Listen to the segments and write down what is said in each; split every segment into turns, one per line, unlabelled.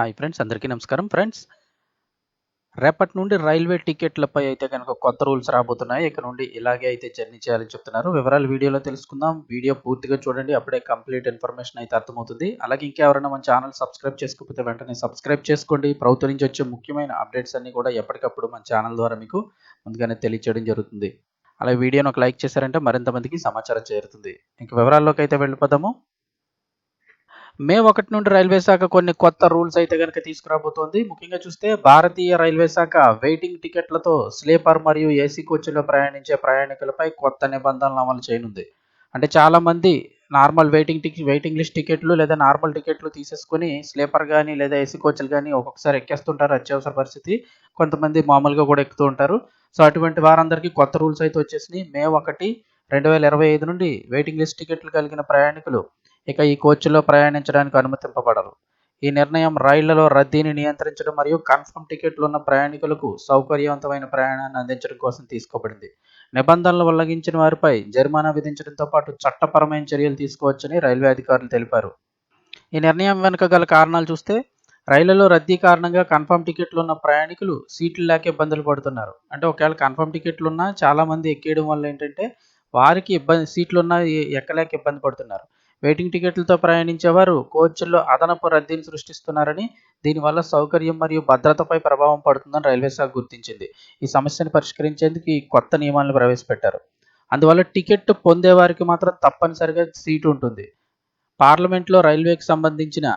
Hi friends అందరికీ నమస్కారం. Friends రేపటి నుండి రైల్వే టికెట్లపై అయితే కనుక కొత్త రూల్స్ రాబోతున్నాయి. ఇక్కడ నుండి ఇలాగే అయితే జర్నీ చేయాలని చెప్తున్నారు. వివరాలు వీడియోలో తెలుసుకుందాం. వీడియో పూర్తిగా చూడండి. అప్పుడే కంప్లీట్ ఇన్ఫర్మేషన్ అయితే అర్థమవుతుంది. అలాగే ఇంకెవరైనా మన ఛానల్ సబ్స్క్రైబ్ చేసుకోకపోతే వెంటనే సబ్స్క్రైబ్ చేసుకోండి. ప్రభుత్వం నుంచి వచ్చే ముఖ్యమైన అప్డేట్స్ అన్ని కూడా ఎప్పటికప్పుడు మన ఛానల్ ద్వారా మీకు ముందుగానే తెలియచేయడం జరుగుతుంది. అలాగే వీడియోని ఒక లైక్ చేశారంటే మరింత మందికి సమాచారం చేరుతుంది. ఇంక వివరాల్లోకి అయితే వెళ్ళిపోదాము. మే ఒకటి నుండి రైల్వే శాఖ కొన్ని కొత్త రూల్స్ అయితే కనుక తీసుకురాబోతోంది. ముఖ్యంగా చూస్తే భారతీయ రైల్వే శాఖ వెయిటింగ్ టికెట్లతో స్లీపర్ మరియు ఏసీ కోచ్లో ప్రయాణించే ప్రయాణికులపై కొత్త నిబంధనలు అమలు చేయనుంది. అంటే చాలామంది normal waiting ticket waiting list టికెట్లు లేదా నార్మల్ టికెట్లు తీసేసుకుని స్లీపర్ కానీ లేదా ఏసీ కోచ్లు కానీ ఒక్కొక్కసారి ఎక్కేస్తుంటారు అత్యవసర పరిస్థితి. కొంతమంది మామూలుగా కూడా ఎక్కుతూ ఉంటారు. సో అటువంటి వారందరికీ కొత్త రూల్స్ అయితే వచ్చేసినాయి. మే ఒకటి రెండు వేల ఇరవై ఐదు నుండి వెయిటింగ్ లిస్ట్ టికెట్లు కలిగిన ప్రయాణికులు ఇక ఈ కోచ్లో ప్రయాణించడానికి అనుమతింపబడరు. ఈ నిర్ణయం రైళ్ళలో రద్దీని నియంత్రించడం మరియు కన్ఫర్మ్ టికెట్లు ఉన్న ప్రయాణికులకు సౌకర్యవంతమైన ప్రయాణాన్ని అందించడం కోసం తీసుకోబడింది. నిబంధనలు ఉల్లంఘించిన వారిపై జరిమానా విధించడంతో పాటు చట్టపరమైన చర్యలు తీసుకోవచ్చని రైల్వే అధికారులు తెలిపారు. ఈ నిర్ణయం వెనుక గల కారణాలు చూస్తే రైళ్ళలో రద్దీ కారణంగా కన్ఫర్మ్ టికెట్లు ఉన్న ప్రయాణికులు సీట్లు లేక ఇబ్బందులు పడుతున్నారు. అంటే ఒకవేళ కన్ఫర్మ్ టికెట్లు ఉన్నా చాలామంది ఎక్కేయడం వల్ల ఏంటంటే వారికి ఇబ్బంది సీట్లు ఉన్నా ఎక్కలేక ఇబ్బంది పడుతున్నారు. వెయిటింగ్ టికెట్లతో ప్రయాణించేవారు కోచ్ల్లో అదనపు రద్దీని సృష్టిస్తున్నారని దీనివల్ల సౌకర్యం మరియు భద్రతపై ప్రభావం పడుతుందని రైల్వే శాఖ గుర్తించింది. ఈ సమస్యను పరిష్కరించేందుకు ఈ కొత్త నియమాలను ప్రవేశపెట్టారు. అందువల్ల టికెట్ పొందేవారికి మాత్రం తప్పనిసరిగా సీటు ఉంటుంది. పార్లమెంట్లో రైల్వేకి సంబంధించిన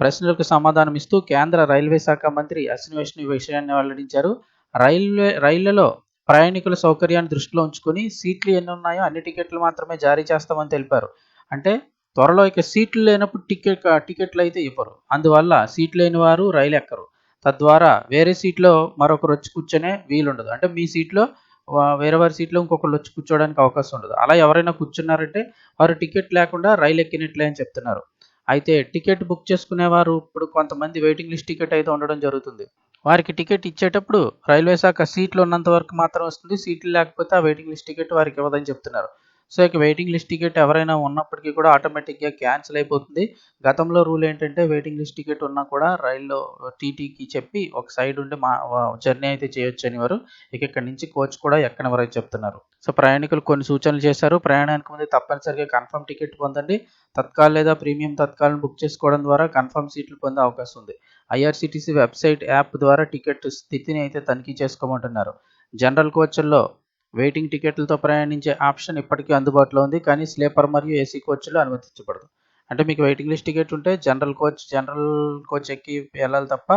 ప్రశ్నలకు సమాధానం ఇస్తూ కేంద్ర రైల్వే శాఖ మంత్రి అశ్విని విషయాన్ని వెల్లడించారు. రైల్వే రైళ్ళలో ప్రయాణికుల సౌకర్యాన్ని దృష్టిలో ఉంచుకుని సీట్లు ఎన్ని ఉన్నాయో అన్ని టికెట్లు మాత్రమే జారీ చేస్తామని తెలిపారు. అంటే త్వరలో ఇక సీట్లు లేనప్పుడు టికెట్ టికెట్లు అయితే ఇవ్వరు. అందువల్ల సీట్లు లేని వారు రైలు ఎక్కరు. తద్వారా వేరే సీట్లో మరొకరు వచ్చి కూర్చొనే వీలుండదు. అంటే మీ సీట్లో వేరే వారి సీట్లో ఇంకొకరు వచ్చి కూర్చోవడానికి అవకాశం ఉండదు. అలా ఎవరైనా కూర్చున్నారంటే వారు టికెట్ లేకుండా రైలు ఎక్కినట్లే అని చెప్తున్నారు. అయితే టికెట్ బుక్ చేసుకునేవారు ఇప్పుడు కొంతమంది వెయిటింగ్ లిస్ట్ టికెట్ అయితే ఉండడం జరుగుతుంది. వారికి టికెట్ ఇచ్చేటప్పుడు రైల్వే శాఖ సీట్లు ఉన్నంత వరకు మాత్రం వస్తుంది. సీట్లు లేకపోతే ఆ వెయిటింగ్ లిస్ట్ టికెట్ వారికి ఇవ్వదని చెప్తున్నారు. సో ఇక వెయిటింగ్ లిస్ట్ టికెట్ ఎవరైనా ఉన్నప్పటికీ కూడా ఆటోమేటిక్గా క్యాన్సిల్ అయిపోతుంది. గతంలో రూల్ ఏంటంటే వెయిటింగ్ లిస్ట్ టికెట్ ఉన్నా కూడా రైల్లో టీటీకి చెప్పి ఒక సైడ్ ఉండి మా జర్నీ అయితే చేయొచ్చు అనేవారు. ఇక ఇక్కడ నుంచి కోచ్ కూడా ఎక్కనివరని చెప్తున్నారు. సో ప్రయాణికులు కొన్ని సూచనలు చేశారు. ప్రయాణానికి ముందు తప్పనిసరిగా కన్ఫర్మ్ టికెట్ పొందండి. తత్కాల్ లేదా ప్రీమియం తత్కాలను బుక్ చేసుకోవడం ద్వారా కన్ఫర్మ్ సీట్లు పొందే అవకాశం ఉంది. ఐఆర్సీటీసీ వెబ్సైట్ యాప్ ద్వారా టికెట్ స్థితిని అయితే తనిఖీ చేసుకోమంటున్నారు. జనరల్ కోచ్ల్లో వెయిటింగ్ టికెట్లతో ప్రయాణించే ఆప్షన్ ఇప్పటికీ అందుబాటులో ఉంది కానీ స్లీపర్ మరియు ఏసీ కోచ్లు అనుమతించబడదు. అంటే మీకు వెయిటింగ్ లిస్ట్ టికెట్ ఉంటే జనరల్ కోచ్ జనరల్ కోచ్ ఎక్కి వెళ్ళాలి తప్ప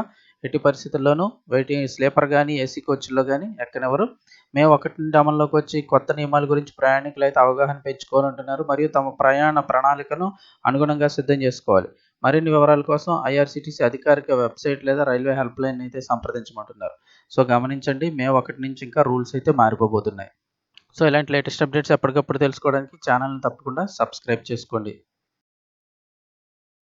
ఎట్టి పరిస్థితుల్లోనూ వెయిటింగ్ స్లీపర్ కానీ ఏసీ కోచ్లో కానీ ఎక్కనెవరు. మేము ఒకటి నుండి అమల్లోకి వచ్చి కొత్త నియమాల గురించి ప్రయాణికులు అయితే అవగాహన పెంచుకోవాలంటున్నారు మరియు తమ ప్రయాణ ప్రణాళికను అనుగుణంగా సిద్ధం చేసుకోవాలి. మరిన్ని వివరాల కోసం ఐఆర్సీటీసీ అధికారిక వెబ్సైట్ లేదా రైల్వే హెల్ప్ లైన్ అయితే సంప్రదించమంటున్నారు. సో గమనించండి మే ఒకటి నుంచి ఇంకా రూల్స్ అయితే మారిపోబోతున్నాయి. సో ఇలాంటి లేటెస్ట్ అప్డేట్స్ ఎప్పటికప్పుడు తెలుసుకోవడానికి ఛానల్ని తప్పకుండా సబ్స్క్రైబ్ చేసుకోండి.